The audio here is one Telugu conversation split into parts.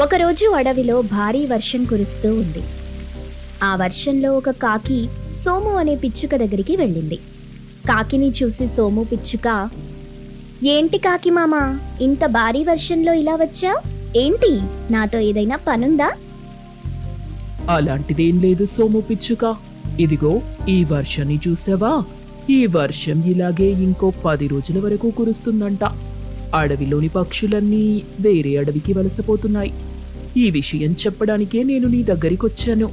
ఒకరోజు అడవిలో భారీ వర్షం కురుస్తూ ఉంది. ఆ వర్షంలో ఒక కాకి సోము అనే పిచ్చుక దగ్గరికి వెళ్ళింది. కాకిని చూసి సోము పిచ్చుక ఏంటి కాకి మామ ఇంత భారీ వర్షంలో ఇలా వచ్చావు? ఏంటి నాతో ఏదైనా పనుందా? అలాంటిదేం లేదు సోము పిచ్చుక. ఇదిగో ఈ వర్షాన్ని చూసావా? ఈ వర్షం ఇలాగే ఇంకో పది రోజుల వరకు కురుస్తుందంట. అడవిలోని పక్షులన్నీ వేరే అడవికి వలసపోతున్నాయి. ఈ విషయం చెప్పడానికే నేను నీ దగ్గరికొచ్చాను.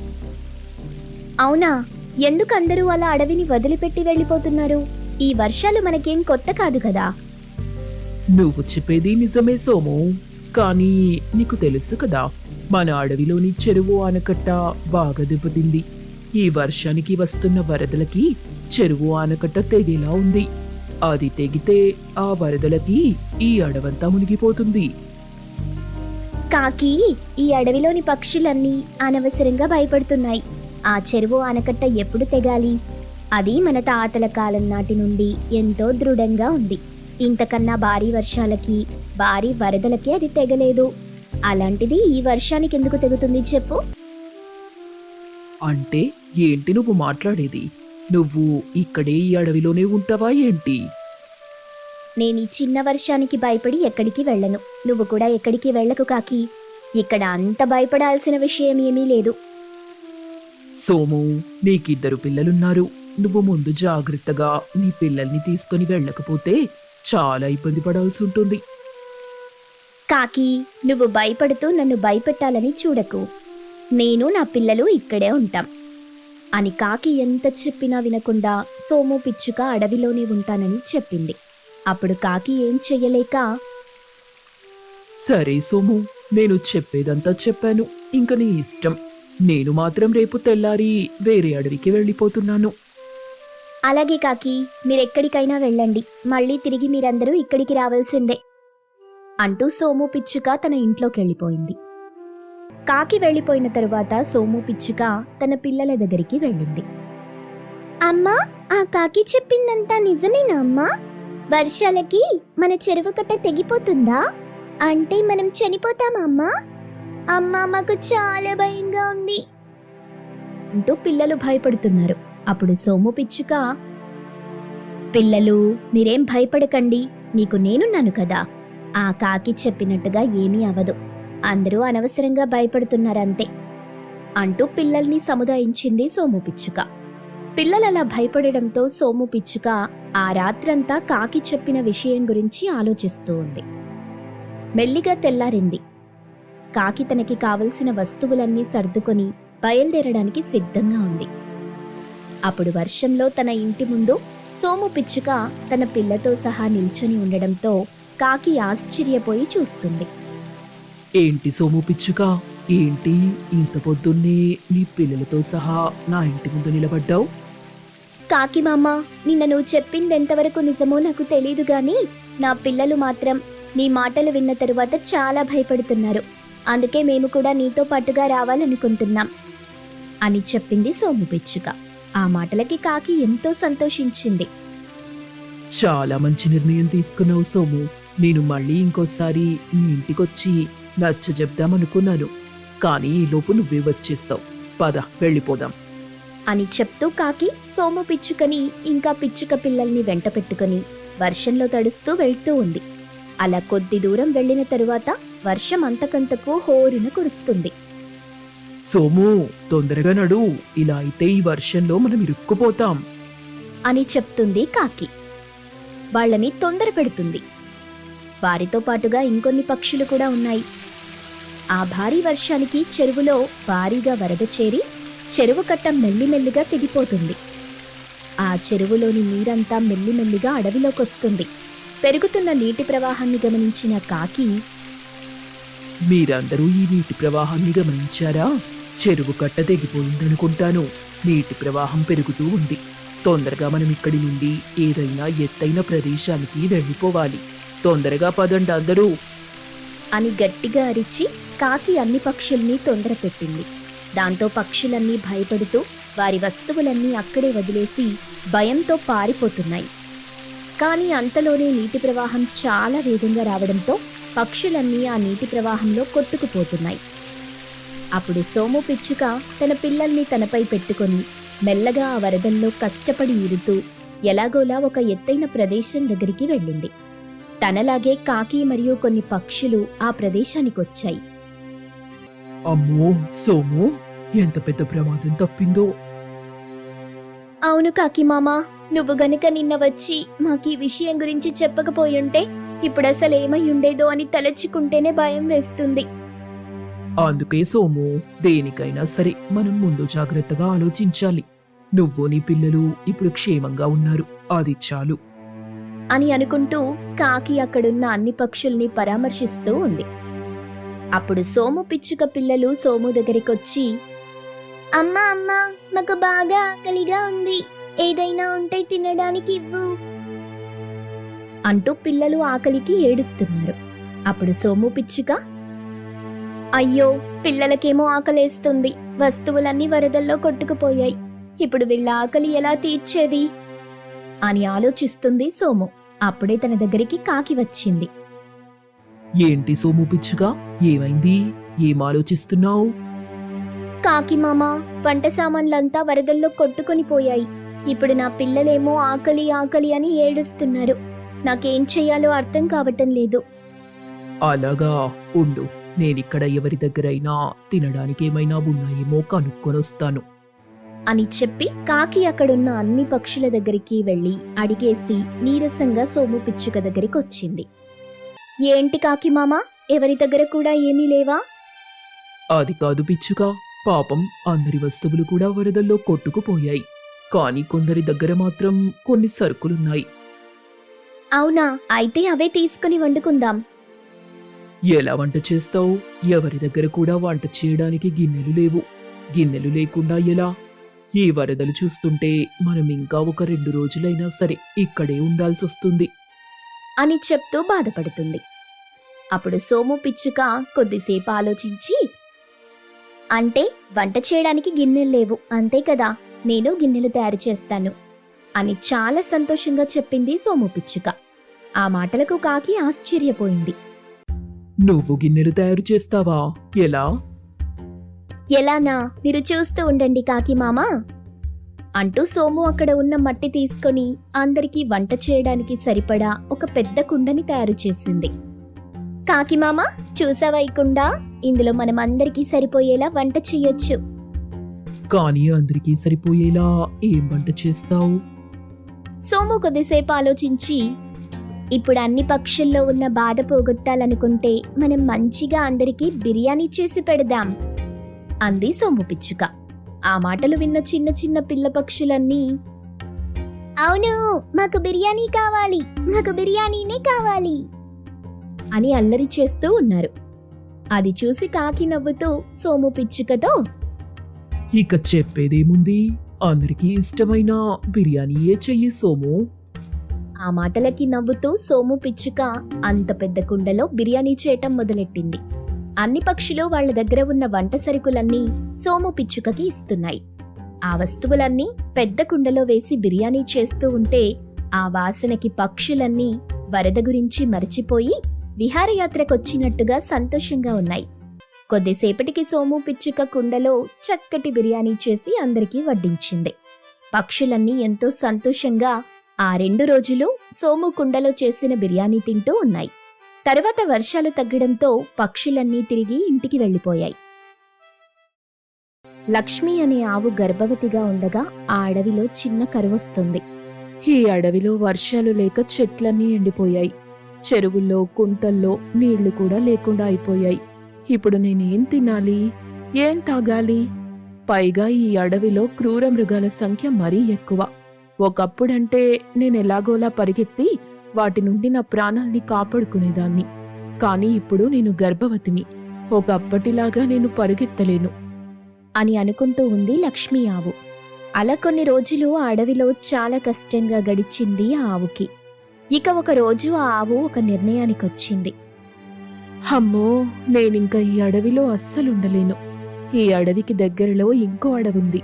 అవునా? ఎందుకు అందరూ అలా అడవిని వదిలిపెట్టి వెళ్ళిపోతున్నారు? ఈ వర్షాలు మనకేం కొత్త కాదు కదా? నువ్వు చెప్పేది నిజమే సోము. కానీ నీకు తెలుసు కదా మన అడవిలోని చెరువు ఆనకట్ట బాగా దెబ్బతింది. ఈ వర్షానికి వస్తున్న వరదలకి చెరువు ఆనకట్ట తెగేలా ఉంది. అది తెగితే ఆ వరదలకి ఈ అడవంతా మునిగిపోతుంది. కాకి ఈ అడవిలోని పక్షులన్నీ అనవసరంగా భయపడుతున్నాయి. ఆ చెరువు ఆనకట్ట ఎప్పుడు తెగాలి? అది మన తాతల కాలం నాటి నుండి ఎంతో దృఢంగా ఉంది. ఇంతకన్నా భారీ వర్షాలకి భారీ వరదలకి అది తెగలేదు. అలాంటిది ఈ వర్షానికి ఎందుకు తెగుతుంది చెప్పు? అంటే ఏంటి నువ్వు మాట్లాడేది? నువ్వు ఇక్కడే ఈ అడవిలోనే ఉంటావా ఏంటి? నేను ఈ చిన్న వర్షానికి భయపడి ఎక్కడికి వెళ్ళను. నువ్వు కూడా ఎక్కడికి వెళ్ళకు కాకి. ఇక్కడ అంత భయపడాల్సిన విషయం ఏమీ లేదు. సోము నీకిద్దరు పిల్లలున్నారు. నువ్వు ముందు జాగ్రత్తగా నీ పిల్లల్ని తీసుకొని వెళ్ళకపోతే చాలా ఇబ్బంది పడాల్సి ఉంటుంది. కాకి నువ్వు భయపడుతూ నన్ను భయపెట్టాలని చూడకు. నేను నా పిల్లలు ఇక్కడే ఉంటాం. అని కాకి ఎంత చెప్పినా వినకుండా సోము పిచ్చుక అడవిలోనే ఉంటానని చెప్పింది. అప్పుడు కాకి ఏం చెయ్యలేక సరే సోము నేను చెప్పేదంతా చెప్పాను. ఇంక నీ ఇష్టం. నేను మాత్రం రేపు తెల్లారి వేరే అడవికి వెళ్ళిపోతున్నాను. అలాగే కాకి మీరెక్కడికైనా వెళ్ళండి. మళ్ళీ తిరిగి మీరందరూ ఇక్కడికి రావాల్సిందే అంటూ సోము పిచ్చుక తన ఇంట్లోకి వెళ్ళిపోయింది కాకి వెళ్ళిపోయిన తరువాత సోము పిచ్చుక తన పిల్లల దగ్గరికి వెళ్ళింది. అమ్మా ఆ కాకి చెప్పిందంతా నిజమేనా అమ్మా? వర్షాలకి మన చెరువు కట్ట తెగిపోతుందా? అంటే మనం చనిపోతామా అమ్మా? అమ్మా మాకు చాలా భయంగా ఉంది. అంటూ పిల్లలు భయపడుతున్నారు. అప్పుడు సోము పిచ్చుక పిల్లలు మీరేం భయపడకండి. మీకు నేనున్నాను కదా. ఆ కాకి చెప్పినట్టుగా ఏమీ అవదు. అందరూ అనవసరంగా భయపడుతున్నారంతే అంటూ పిల్లల్ని సముదాయించింది సోము పిచ్చుక. పిల్లలలా భయపడడంతో సోము పిచ్చుక ఆ రాత్రంతా కాకి చెప్పిన విషయం గురించి ఆలోచిస్తూ ఉంది. మెల్లిగా తెల్లారింది. కాకి తనకి కావలసిన వస్తువులన్నీ సర్దుకొని బయలుదేరడానికి సిద్ధంగా ఉంది. అప్పుడు వర్షంలో తన ఇంటి ముందు సోము పిచ్చుక తన పిల్లతో సహా నిల్చొని ఉండడంతో కాకి ఆశ్చర్యపోయి చూస్తుంది. ఏంటి సోము పిచ్చుక? ఏంటి ఇంత పొద్దున్నే నీ పిల్లలతో సహా నా ఇంటి ముందు నిలబడ్డావు? కాకి మామ నిన్న నువ్వు చెప్పింది ఎంతవరకు నిజమో నాకు తెలీదు గాని నా పిల్లలు మాత్రం నీ మాటలు విన్న తరువాత చాలా భయపడుతున్నారు. అందుకే మేము కూడా నీతో పాటుగా రావాలనుకుంటున్నాం అని చెప్పింది సోము పిచ్చుక. ఆ మాటలకి కాకి ఎంతో సంతోషించింది. చాలా మంచి నిర్ణయం తీసుకున్నావు సోము. నేను మళ్ళీ ఇంకోసారి నీ ఇంటికొచ్చి నచ్చ చెప్దామనుకున్నాను. కానీ ఈలోపు నువ్వే వచ్చేసావు. పద వెళ్ళిపోదాం. అని చెప్తూ కాకి సోము పిచ్చుకని ఇంకా పిచ్చుక పిల్లల్ని వెంట పెట్టుకుని వర్షంలో తడుస్తూ వెళ్తూ ఉంది. అలా కొద్ది దూరం వెళ్ళిన తరువాత వర్షం అంతకంతకు హోరున కురుస్తుంది. సోము తొందరగా నడు. ఇలా అయితే ఈ వర్షంలో మనం ఇరుక్కుపోతాం. అని చెప్తుంది కాకి. వాళ్ళని తొందర పెడుతుంది వారితో పాటుగా ఇంకొన్ని పక్షులు కూడా ఉన్నాయి. ఆ భారీ వర్షానికి చెరువులో భారీగా వరద చేరి చెరువు కట్ట మెల్లిమెల్లిగా తెగిపోతుంది. ఆ చెరువులోని నీరంతా మెల్లిమెల్లిగా అడవిలోకొస్తుంది. పెరుగుతున్న నీటి ప్రవాహాన్ని గమనించిన కాకి మీరందరూ ఈ నీటి ప్రవాహాన్ని గమనించారా? చెరువు కట్ట తెగిపోయిందనుకుంటాను. నీటి ప్రవాహం పెరుగుతూ ఉంది. తొందరగా మనం ఇక్కడి నుండి ఏదైనా ఎత్తైన ప్రదేశానికి వెళ్ళిపోవాలి. తొందరగా పదండి అందరూ. అని గట్టిగా అరిచి కాకి అన్ని పక్షుల్ని తొందర పెట్టింది దాంతో పక్షులన్నీ భయపడుతూ వారి వస్తువులన్నీ అక్కడే వదిలేసి భయంతో పారిపోతున్నాయి. కానీ అంతలోనే నీటి ప్రవాహం చాలా వేగంగా రావడంతో పక్షులన్నీ ఆ నీటి ప్రవాహంలో కొట్టుకుపోతున్నాయి. అప్పుడు సోము పిచ్చుక తన పిల్లల్ని తనపై పెట్టుకొని మెల్లగా ఆ వరదల్లో కష్టపడి ఇరుతూ ఎలాగోలా ఒక ఎత్తైన ప్రదేశం దగ్గరికి వెళ్ళింది. తనలాగే కాకి మరియు కొన్ని పక్షులు ఆ ప్రదేశానికొచ్చాయి. అమ్మో సోము ఎంత పెద్ద ప్రమాదం తప్పిందో. అవును కాకి మామా నువ్వు గనుక నిన్న వచ్చి మాకు ఈ విషయం గురించి చెప్పకపోయుంటే ఇప్పుడు అసలు ఏమై ఉండేదో అని తలచుకుంటేనే భయం వేస్తుంది. అందుకే సోము దేనికైనా సరే మనం ముందు జాగ్రత్తగా ఆలోచించాలి. నువ్వు నీ పిల్లలు ఇప్పుడు క్షేమంగా ఉన్నారు అది చాలు. అని అనుకుంటూ కాకి అక్కడున్న అన్ని పక్షుల్ని పరామర్శిస్తూ ఉంది. అప్పుడు సోము పిచ్చుక పిల్లలు సోము దగ్గరికొచ్చి అమ్మా అమ్మా మాకు బాగా ఆకలిగా ఉంది. ఏదైనా ఉంటే తినడానికి ఇవ్వు. అంటూ పిల్లలు ఆకలికి ఏడుస్తున్నారు. అప్పుడు సోము పిచ్చుక అయ్యో పిల్లలకేమో ఆకలేస్తుంది. వస్తువులన్నీ వరదల్లో కొట్టుకుపోయాయి. ఇప్పుడు వీళ్ళ ఆకలి ఎలా తీర్చేది? అని ఆలోచిస్తుంది సోము. అప్పుడే తన దగ్గరికి కాకి వచ్చింది. ఏంటి సోము పిచ్చుగా ఏమైంది? ఏం ఆలోచిస్తున్నావు? కాకి మామ వంట సామాన్లంతా వరదల్లో కొట్టుకొని పోయాయి. ఇప్పుడు నా పిల్లలేమో ఆకలి ఆకలి అని ఏడుస్తున్నారు. నాకేం చెయ్యాలో అర్థం కావటం లేదు. అలాగా ఉండు. నేనిక్కడ ఎవరి దగ్గరైనా తినడానికి ఏమైనా ఉన్నాయేమో కనుక్కొనొస్తాను. అని చెప్పి కాకి అక్కడున్న అన్ని పక్షుల దగ్గరికి వెళ్ళి అడిగేసి నీరసంగా సోము పిచ్చుక దగ్గరికి వచ్చింది ఏంటి కాకి మామ? ఎవరి దగ్గర కూడా ఏమీ లేవా? అది కాదు పిచ్చుక. పాపం అందరి వస్తువులు కూడా వరదల్లో కొట్టుకుపోయాయి. కానీ కొందరి దగ్గర మాత్రం కొన్ని సరుకులున్నాయి. అవునా? అయితే అవే తీసుకుని వండుకుందాం. ఎలా వంట చేస్తావు? ఎవరి దగ్గర కూడా వంట చేయడానికి గిన్నెలు లేవు. గిన్నెలు లేకుండా ఎలా? ఈ వరదలు చూస్తుంటే మనం ఇంకా ఒక రెండు రోజులైనా సరే ఇక్కడే ఉండాల్సొస్తుంది. అని చెప్తూ బాధపడుతుంది. అప్పుడు సోము పిచ్చుక కొద్దిసేపు ఆలోచించి అంటే వంట చేయడానికి గిన్నెలు లేవు అంతే కదా? నేను గిన్నెలు తయారు చేస్తాను అని చాలా సంతోషంగా చెప్పింది సోము పిచ్చుక. ఆ మాటలకు కాకి ఆశ్చర్యపోయింది. నువ్వు గిన్నెలు తయారు చేస్తావా? ఎలా? ఎలానా? మీరు చూస్తూ ఉండండి కాకి మామా అంటూ సోము అక్కడ ఉన్న మట్టి తీసుకొని అందరికీ వంట చేయడానికి సరిపడా ఒక పెద్ద కుండని తయారు చేసింది. కాకి మామ చూసావా ఈ కుండ? ఇందులో మనం అందరికీ సరిపోయేలా వంట చెయ్యొచ్చు. కానీ అందరికీ సరిపోయేలా ఏం వంట చేస్తావు? సోము కొద్దిసేపు ఆలోచించి ఇప్పుడు అన్ని పక్షుల్లో ఉన్న బాధ పోగొట్టాలనుకుంటే మనం మంచిగా అందరికీ బిర్యానీ చేసి పెడదాం అంది సోము పిచ్చుక. ఆ మాటలు విన్న చిన్న చిన్న పిల్ల పక్షులన్నీ అవును మాకు బిర్యానీ కావాలి మాకు బిర్యానీనే కావాలి. అని అల్లరి చేస్తూ ఉన్నారు. అది చూసి కాకి నవ్వుతూ సోము పిచ్చుకతో ఇక చెప్పేదేముంది? అందరికీ ఇష్టమైన బిర్యానీయే చెయ్యి సోము. ఆ మాటలకి నవ్వుతూ సోము పిచ్చుక అంత పెద్ద కుండలో బిర్యానీ చేయటం మొదలెట్టింది. అన్ని పక్షులు వాళ్ళ దగ్గర ఉన్న వంట సరుకులన్నీ సోము పిచ్చుకకి ఇస్తున్నాయి. ఆ వస్తువులన్నీ పెద్ద కుండలో వేసి బిర్యానీ చేస్తూ ఉంటే ఆ వాసనకి పక్షులన్నీ వరద గురించి మరచిపోయి విహారయాత్రకొచ్చినట్టుగా సంతోషంగా ఉన్నాయి. కొద్దిసేపటికి సోము పిచ్చుక కుండలో చక్కటి బిర్యానీ చేసి అందరికీ వడ్డించింది. పక్షులన్నీ ఎంతో సంతోషంగా ఆ రెండు రోజులు సోము కుండలో చేసిన బిర్యానీ తింటూ ఉన్నాయి. తర్వాత వర్షాలు తగ్గడంతో పక్షులన్నీ తిరిగి ఇంటికి వెళ్ళిపోయాయి. లక్ష్మి అనే ఆవు గర్భవతిగా ఉండగా ఆ అడవిలో చిన్న కరువొస్తుంది. ఈ అడవిలో వర్షాలు లేక చెట్లన్నీ ఎండిపోయాయి. చెరువుల్లో కుంటల్లో నీళ్ళు కూడా లేకుండా అయిపోయాయి. ఇప్పుడు నేనేం తినాలి? ఏం తాగాలి? పైగా ఈ అడవిలో క్రూర మృగాల సంఖ్య మరీ ఎక్కువ. ఒకప్పుడంటే నేను ఎలాగోలా పరిగెత్తి వాటి నుండి నా ప్రాణాల్ని కాపాడుకునేదాన్ని. కానీ ఇప్పుడు నేను గర్భవతిని. ఒకప్పటిలాగా నేను పరిగెత్తలేను. అని అనుకుంటూ ఉంది లక్ష్మీ ఆవు. అలా కొన్ని రోజులు ఆ అడవిలో చాలా కష్టంగా గడిచింది ఆ ఆవుకి. ఇక ఒక రోజు ఆ ఆవు ఒక నిర్ణయానికొచ్చింది. అమ్మో నేనింక ఈ అడవిలో అస్సలుండలేను. ఈ అడవికి దగ్గరలో ఇంకో అడవుంది.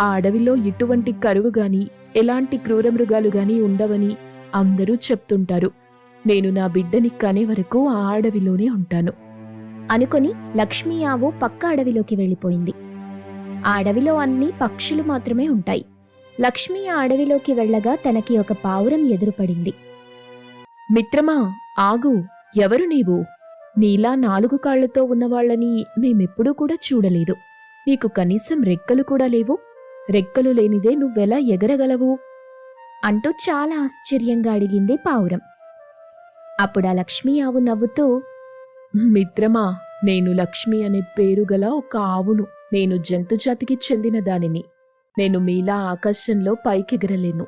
ఆ అడవిలో ఎటువంటి కరువు గాని ఎలాంటి క్రూరమృగాలు గాని ఉండవని అందరూ చెప్తుంటారు. నేను నా బిడ్డని కనే వరకు ఆ అడవిలోనే ఉంటాను. అనుకొని లక్ష్మీ ఆవు పక్క అడవిలోకి వెళ్ళిపోయింది. ఆ అడవిలో అన్ని పక్షులు మాత్రమే ఉంటాయి. లక్ష్మి ఆ అడవిలోకి వెళ్ళగా తనకి ఒక పావురం ఎదురుపడింది. మిత్రమా ఆగు. ఎవరు నీవు? నీలా నాలుగు కాళ్ళతో ఉన్నవాళ్ళని మేమెప్పుడూ కూడా చూడలేదు. నీకు కనీసం రెక్కలు కూడా లేవు. రెక్కలు లేనిదే నువ్వెలా ఎగరగలవు? అంటూ చాలా ఆశ్చర్యంగా అడిగింది పావురం. అప్పుడా లక్ష్మి లక్ష్మీ ఆవు నవ్వుతూ మిత్రమా నేను లక్ష్మి అనే పేరు గల ఒక ఆవును నేను జంతుజాతికి చెందిన దానిని. నేను మీలా ఆకాశంలో పైకెగరలేను.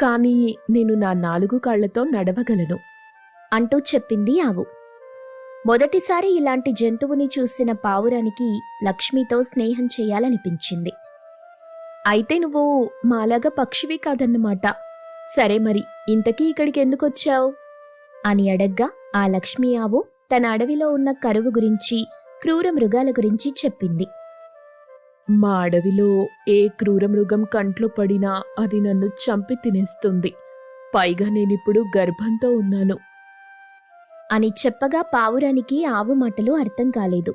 కానీ నేను నా నాలుగు కాళ్ళతో నడవగలను. అంటూ చెప్పింది ఆవు. మొదటిసారి ఇలాంటి జంతువుని చూసిన పావురానికి లక్ష్మితో స్నేహం చేయాలనిపించింది. అయితే నువ్వు మాలాగా పక్షివి కాదన్నమాట. సరే మరి ఇంతకీ ఇక్కడికి ఎందుకొచ్చావు? అని అడగ్గా ఆ లక్ష్మీ ఆవు తన అడవిలో ఉన్న కరువు గురించి క్రూర మృగాల గురించి చెప్పింది. మా అడవిలో ఏ క్రూర మృగం కంట్లో పడినా అది నన్ను చంపి తినేస్తుంది. పైగా నేనిప్పుడు గర్భంతో ఉన్నాను. అని చెప్పగా పావురానికి ఆవు మాటలు అర్థం కాలేదు.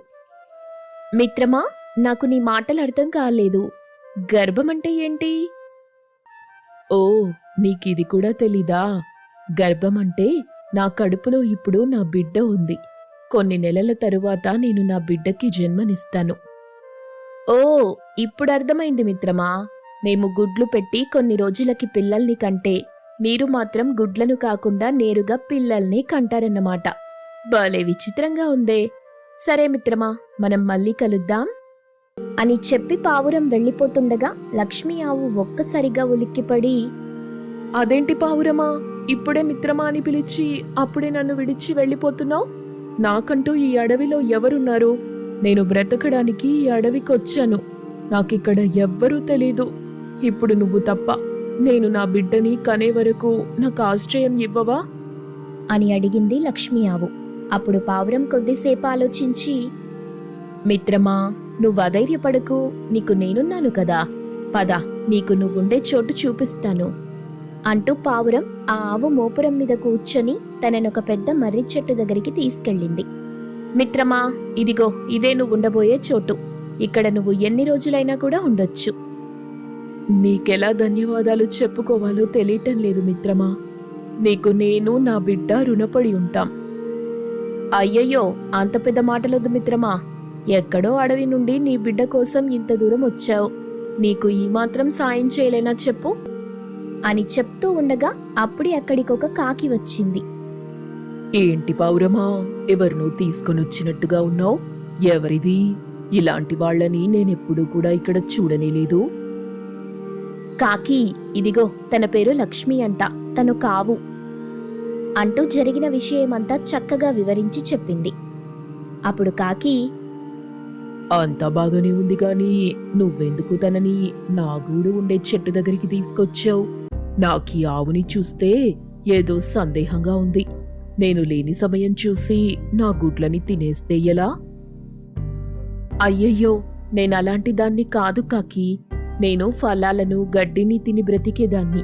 మిత్రమా నాకు నీ మాటలు అర్థం కాలేదు. గర్భమంటే ఏంటి? ఓ నీకిది కూడా తెలీదా? గర్భమంటే నా కడుపులో ఇప్పుడు నా బిడ్డ ఉంది. కొన్ని నెలల తరువాత నేను నా బిడ్డకి జన్మనిస్తాను. ఓ ఇప్పుడు అర్థమైంది మిత్రమా. మేము గుడ్లు పెట్టి కొన్ని రోజులకి పిల్లల్ని కంటే మీరు మాత్రం గుడ్లను కాకుండా నేరుగా పిల్లల్ని కంటారన్నమాట. భలే విచిత్రంగా ఉందే. సరే మిత్రమా మనం మళ్ళీ కలుద్దాం. అని చెప్పి పావురం వెళ్ళిపోతుండగా లక్ష్మీ ఆవు ఒక్కసారిగా ఉలిక్కిపడి అదేంటి పావురమా ఇప్పుడే మిత్రమా అని పిలిచి అప్పుడే నన్ను విడిచి వెళ్ళిపోతున్నావు? నాకంటూ ఈ అడవిలో ఎవరున్నారు? నేను బ్రతకడానికి ఈ అడవికి వచ్చాను నాకిక్కడ ఎవ్వరూ తెలీదు. ఇప్పుడు నువ్వు తప్ప. నేను నా బిడ్డని కనే వరకు నాకు ఆశ్రయం ఇవ్వవా? అని అడిగింది లక్ష్మీ ఆవు. అప్పుడు పావురం కొద్దిసేపు ఆలోచించి మిత్రమా నువ్వు అధైర్యపడకు. నీకు నేనున్నాను కదా. పద నీకు నువ్వుండే చోటు చూపిస్తాను. అంటూ పావురం ఆ ఆవు మోపురం మీద కూర్చొని తననొక పెద్ద మర్రి చెట్టు దగ్గరికి తీసుకెళ్ళింది. మిత్రమా ఇదిగో ఇదే నువ్వు ఉండబోయే చోటు. ఇక్కడ నువ్వు ఎన్ని రోజులైనా కూడా ఉండొచ్చు. నీకెలా ధన్యవాదాలు చెప్పుకోవాలో తెలియటం లేదు మిత్రమా. నీకు నేను నా బిడ్డ రుణపడి ఉంటాం. అయ్యయ్యో అంత పెద్ద మాటలొద్దు మిత్రమా. ఎక్కడో అడవి నుండి నీ బిడ్డ కోసం ఇంత దూరం వచ్చావు. నీకు ఈ మాత్రం సాయం చేయలేనా చెప్పు? అని చెప్తూ ఉండగా అప్పుడే అక్కడికొక కాకి వచ్చింది. ఏంటి పావురమా ఎవరినో తీసుకొనొచ్చినట్టుగా ఉన్నావు? ఎవరిది? ఇలాంటి వాళ్ళని నేనెప్పుడూ కూడా ఇక్కడ చూడనే లేదు కాకి ఇదిగో తన పేరు లక్ష్మి అంట తను కావు. అంటూ జరిగిన విషయమంతా చక్కగా వివరించి చెప్పింది. అప్పుడు కాకి అంతా బాగానే ఉంది గాని నువ్వెందుకు తనని నా గూడు ఉండే చెట్టు దగ్గరికి తీసుకొచ్చావు? నాకీ ఆవుని చూస్తే ఏదో సందేహంగా ఉంది. నేను లేని సమయం చూసి నా గుడ్లని తినేస్తే ఎలా? అయ్యయ్యో నేనలాంటి దాన్ని కాదు కాకి. నేను ఫలాలను గడ్డిని తిని బ్రతికేదాన్ని.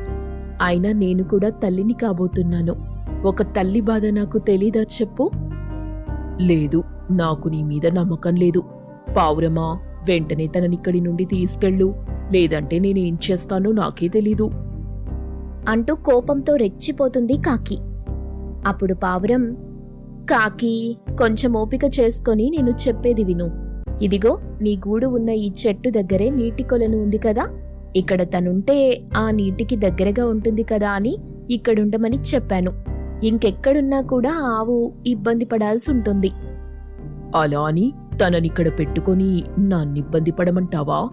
అయినా నేను కూడా తల్లిని కాబోతున్నాను. ఒక తల్లి బాధ నాకు తెలీదా చెప్పు? లేదు నాకు నీ మీద నమ్మకం లేదు. పావురమా వెంటనే తననిక్కడి నుండి తీసుకెళ్ళు. లేదంటే నేనేం చేస్తానో నాకే తెలీదు. అంటూ కోపంతో రెచ్చిపోతుంది కాకి. అప్పుడు పావురం కాకి కొంచెం ఓపిక చేసుకొని నేను చెప్పేది విను. ఇదిగో నీ గూడు ఉన్న ఈ చెట్టు దగ్గరే నీటి కొలను ఉంది కదా. ఇక్కడ తనుంటే ఆ నీటికి దగ్గరగా ఉంటుంది కదా అని ఇక్కడుండమని చెప్పాను. ఇంకెక్కడున్నా కూడా ఆవు ఇబ్బంది పడాల్సి ఉంటుంది. అలా అని తననిక్కడ పెట్టుకొని నన్నిబ్బంది పడమంటావా?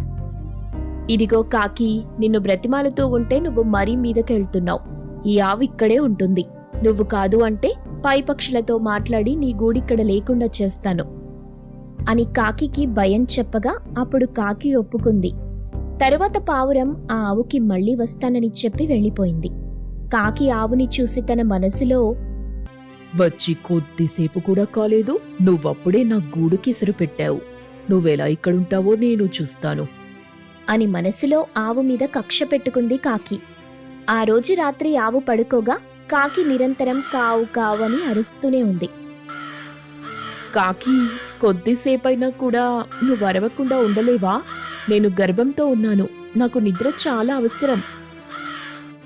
ఇదిగో కాకి నిన్ను బ్రతిమాలతో ఉంటే నువ్వు మరీ మీదకెళ్తున్నావు. ఈ ఆవు ఇక్కడే ఉంటుంది. నువ్వు కాదు అంటే పై పక్షులతో మాట్లాడి నీ గూడిక్కడ లేకుండా చేస్తాను. అని కాకికి భయం చెప్పగా అప్పుడు కాకి ఒప్పుకుంది. తరువాత పావురం ఆ ఆవుకి మళ్ళీ వస్తానని చెప్పి వెళ్ళిపోయింది. కాకి ఆవుని చూసి తన మనసులో వచ్చి కొద్దిసేపు కూడా కాలేదు. నువ్వప్పుడే నా గూడుకి కెసరు పెట్టావు. నువ్వెలా ఇక్కడుంటావో నేను చూస్తాను. అని మనసులో ఆవు మీద కక్ష పెట్టుకుంది కాకి. ఆ రోజు రాత్రి ఆవు పడుకోగా కాకి నిరంతరం కావు కావు అని అరుస్తూనే ఉంది. కాకి కొద్దిసేపైనా కూడా నువ్వు అరవకుండా ఉండలేవా? నేను గర్భంతో ఉన్నాను. నాకు నిద్ర చాలా అవసరం.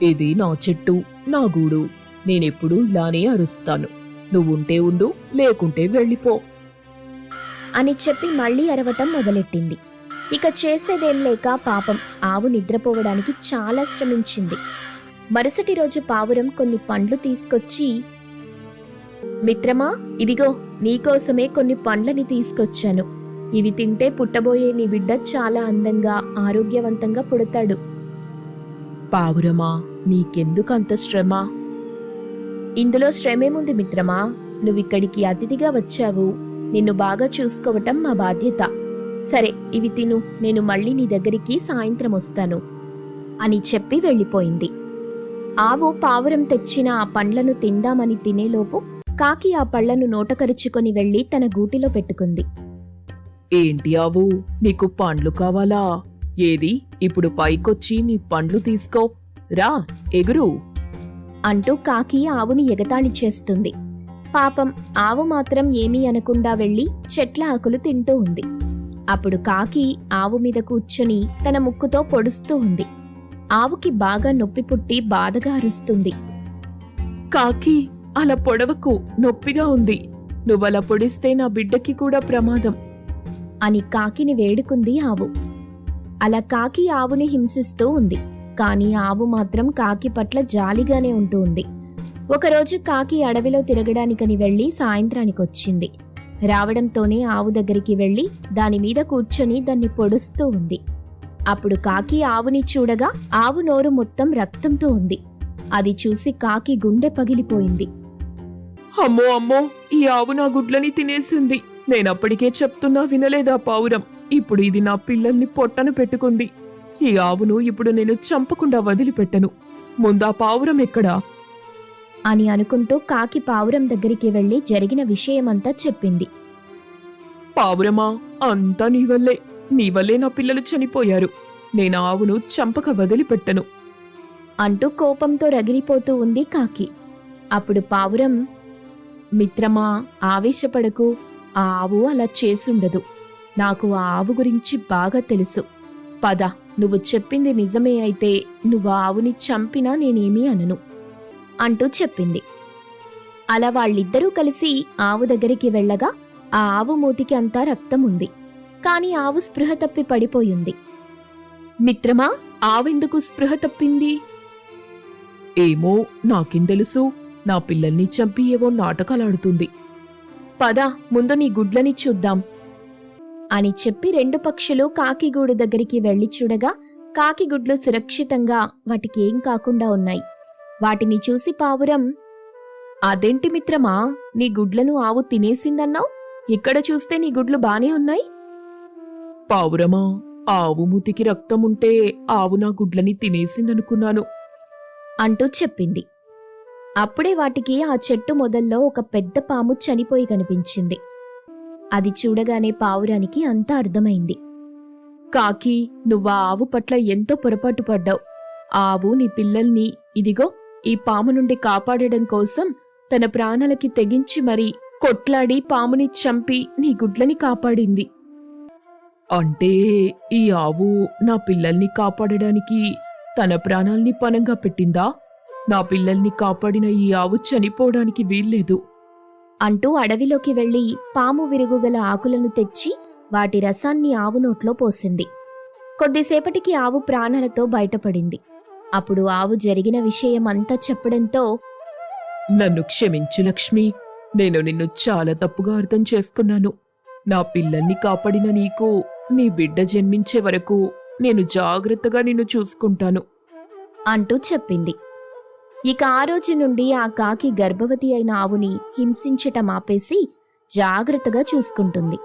ఇది నా చెట్టు నా గూడు. నేనెప్పుడూ ఇలానే అరుస్తాను. నువ్వుంటే ఉండు లేకుంటే వెళ్ళిపో. అని చెప్పి మళ్ళీ అరవటం మొదలెట్టింది. ఇక చేసేదేం లేక పాపం ఆవు నిద్రపోవడానికి చాలా శ్రమించింది. మరుసటి రోజు పావురం కొన్ని పండ్లు తీసుకొచ్చి మిత్రమా ఇదిగో నీకోసమే కొన్ని పండ్లని తీసుకొచ్చాను. ఇవి తింటే పుట్టబోయే నీ బిడ్డ చాలా అందంగా ఆరోగ్యవంతంగా పుడతాడు. పావురమా నీకెందుకు అంత శ్రమ? ఇందులో శ్రమేముంది మిత్రమా? నువ్విక్కడికి అతిథిగా వచ్చావు. నిన్ను బాగా చూసుకోవటం మా బాధ్యత. సరే ఇవి తిను. నేను మళ్ళీ నీ దగ్గరికి సాయంత్రం వస్తాను. అని చెప్పి వెళ్ళిపోయింది. ఆవు పావురం తెచ్చిన ఆ పండ్లను తిందామని తినేలోపు కాకి ఆ పళ్ళను నోటకరుచుకొని వెళ్ళి తన గూటిలో పెట్టుకుంది. ఏంటి ఆవు? నీకు పండ్లు కావాలా? ఏది? ఇప్పుడు పైకొచ్చి నీ పండ్లు తీసుకో. రా ఎగురు. అంటూ కాకి ఆవుని ఎగతాళి చేస్తుంది. పాపం ఆవు మాత్రం ఏమీ అనకుండా వెళ్ళి చెట్ల ఆకులు తింటూ ఉంది. అప్పుడు కాకి ఆవు మీద కూర్చొని తన ముక్కుతో పొడుస్తూ ఉంది. ఆవుకి బాగా నొప్పి పుట్టి బాధగా అరుస్తుంది. కాకి అలా పొడవకు నొప్పిగా ఉంది. నువ్వలా పొడిస్తే నా బిడ్డకి కూడా ప్రమాదం. అని కాకిని వేడుకుంది ఆవు. అలా కాకి ఆవుని హింసిస్తూ ఉంది. కానీ ఆవు మాత్రం కాకి పట్ల జాలిగానే ఉంటూ ఉంది. ఒకరోజు కాకి అడవిలో తిరగడానికని వెళ్ళి సాయంత్రానికొచ్చింది. రావడంతోనే ఆవు దగ్గరికి వెళ్ళి దాని మీద కూర్చొని దాన్ని పొడుస్తూ ఉంది. అప్పుడు కాకి ఆవుని చూడగా ఆవు నోరు మొత్తం రక్తంతో ఉంది. అది చూసి కాకి గుండె పగిలిపోయింది. అమ్మో అమ్మో ఈ ఆవు నా గుడ్లని తినేసింది. నేనప్పటికే చెప్తున్నా వినలేదా పావురం? ఇప్పుడు ఇది నా పిల్లల్ని పొట్టన పెట్టుకుంది. ఈ ఆవును ఇప్పుడు నేను చంపకుండా వదిలిపెట్టను. ముందా పావురం ఎక్కడా? అని అనుకుంటూ కాకి పావురం దగ్గరికి వెళ్ళి జరిగిన విషయమంతా చెప్పింది. పావురమా? అంతా నీ వల్లే. నీ వల్లే నా పిల్లలు చనిపోయారు. నేను ఆవును చంపక వదిలిపెట్టను. అంటూ కోపంతో రగిలిపోతూ ఉంది కాకి. అప్పుడు పావురం మిత్రమా ఆవేశపడకు ఆ ఆవు అలా చేసుండదు. నాకు ఆ ఆవు గురించి బాగా తెలుసు. పద నువ్వు చెప్పింది నిజమే అయితే నువ్వు ఆవుని చంపినా నేనేమీ అనను అంటూ చెప్పింది. అలా వాళ్ళిద్దరూ కలిసి ఆవు దగ్గరికి వెళ్ళగా ఆ ఆవు మూతికి అంతా రక్తం ఉంది. కాని ఆవు స్పృహ తప్పి పడిపోయింది. మిత్రమా ఆవెందుకు స్పృహ తప్పింది? ఏమో నాకేం తెలుసు. నా పిల్లల్ని చంపి ఏవో నాటకాలాడుతుంది. పద ముందు నీ గుడ్లని చూద్దాం. అని చెప్పి రెండు పక్షులు కాకిగూడు దగ్గరికి వెళ్ళి చూడగా కాకి గుడ్లు సురక్షితంగా వాటికి ఏం కాకుండా ఉన్నాయి. వాటిని చూసి పావురం అదేంటి మిత్రమా నీ గుడ్లను ఆవు తినేసిందన్నావు? ఇక్కడ చూస్తే నీ గుడ్లు బానే ఉన్నాయి. పావురమా? ఆవు మూతికి రక్తం ఉంటే ఆవు నా గుడ్లని తినేసిందనుకున్నాను. అంటూ చెప్పింది. అప్పుడే వాటికి ఆ చెట్టు మొదల్లో ఒక పెద్ద పాము చనిపోయి కనిపించింది. అది చూడగానే పావురానికి అంతా అర్థమైంది. కాకి నువ్వా ఆవు పట్ల ఎంతో పొరపాటు పడ్డావు. ఆవు నీ పిల్లల్ని ఇదిగో ఈ పాము నుండి కాపాడడం కోసం తన ప్రాణాలకి తెగించి మరి కొట్లాడి పాముని చంపి నీ గుడ్లని కాపాడింది. అంటే ఈ ఆవు నా పిల్లల్ని కాపాడడానికి తన ప్రాణాల్ని పనంగా పెట్టిందా? నా పిల్లల్ని కాపాడిన ఈ ఆవు చనిపోవడానికి వీల్లేదు. అంటూ అడవిలోకి వెళ్ళి పాము విరుగుగల ఆకులను తెచ్చి వాటి రసాన్ని ఆవు నోట్లో పోసింది. కొద్దిసేపటికి ఆవు ప్రాణాలతో బయటపడింది. అప్పుడు ఆవు జరిగిన విషయం అంతా చెప్పడంతో నన్ను క్షమించు లక్ష్మి. నేను నిన్ను చాలా తప్పుగా అర్థం చేసుకున్నాను. నా పిల్లల్ని కాపాడిన నీకు నీ బిడ్డ జన్మించే వరకు నేను జాగ్రత్తగా నిన్ను చూసుకుంటాను. అంటూ చెప్పింది. ఇక ఆ రోజు నుండి ఆ కాకి గర్భవతి అయిన ఆవుని హింసించటం ఆపేసి జాగ్రత్తగా చూసుకుంటుంది.